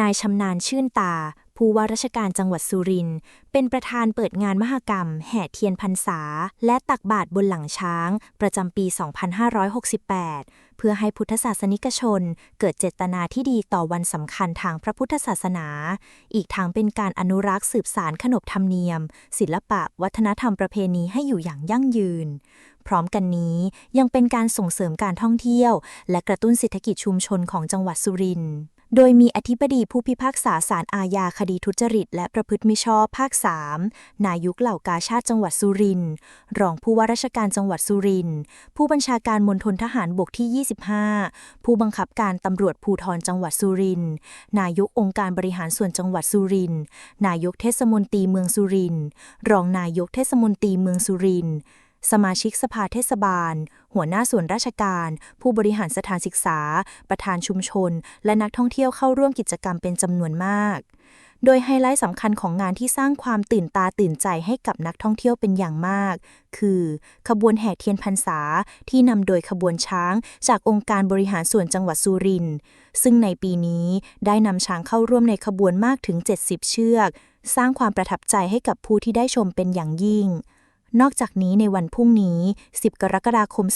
นายชำนาญชื่นตา ผู้ว่าราชการจังหวัดสุรินทร์เป็นประธานเปิดงานมหกรรม แห่เทียนพรรษา และตักบาตรบนหลังช้าง ประจำปี 2568 เพื่อให้พุทธศาสนิกชน เกิดเจตนาที่ดีต่อวันสำคัญทางพระพุทธศาสนา อีกทั้งเป็นการอนุรักษ์สืบสารขนบธรรมเนียม ศิลปะ วัฒนธรรมประเพณีให้อยู่อย่างยั่งยืนพร้อมกันนี้ยังเป็นการส่งเสริมการท่องเที่ยว และกระตุ้นเศรษฐกิจชุมชนของจังหวัดสุรินทร์ โดยมีอธิบดีผู้พิพากษาศาลอาญาคดีทุจริต และประพฤติมิชอบภาค 3 นายุคเหล่ากาชาติจังหวัดสุรินทร์รองผู้ว่าราชการจังหวัดสุรินทร์ผู้บัญชาการมณฑลทหารบกที่ 25 ผู้บังคับการตำรวจภูธรจังหวัดสุรินทร์นายกองค์การบริหารส่วนจังหวัดสุรินทร์นายกเทศมนตรีเมืองสุรินทร์รองนายกเทศมนตรีเมืองสุรินทร์ สมาชิกสภาเทศบาล หัวหน้าส่วนราชการ ผู้บริหารสถานศึกษา ประธานชุมชน และนักท่องเที่ยวเข้าร่วมกิจกรรมเป็นจำนวนมาก โดยไฮไลท์สำคัญของงานที่สร้างความตื่นตาตื่นใจให้กับนักท่องเที่ยวเป็นอย่างมาก คือ ขบวนแห่เทียนพรรษาที่นำโดยขบวนช้าง จากองค์การบริหารส่วนจังหวัดสุรินทร์ซึ่งในปีนี้ได้นำช้างเข้าร่วมในขบวนมากถึง 70 เชือก สร้างความประทับใจให้กับผู้ที่ได้ชมเป็นอย่างยิ่ง นอกจากนี้ในวันพรุ่งนี้ 10 กรกฎาคม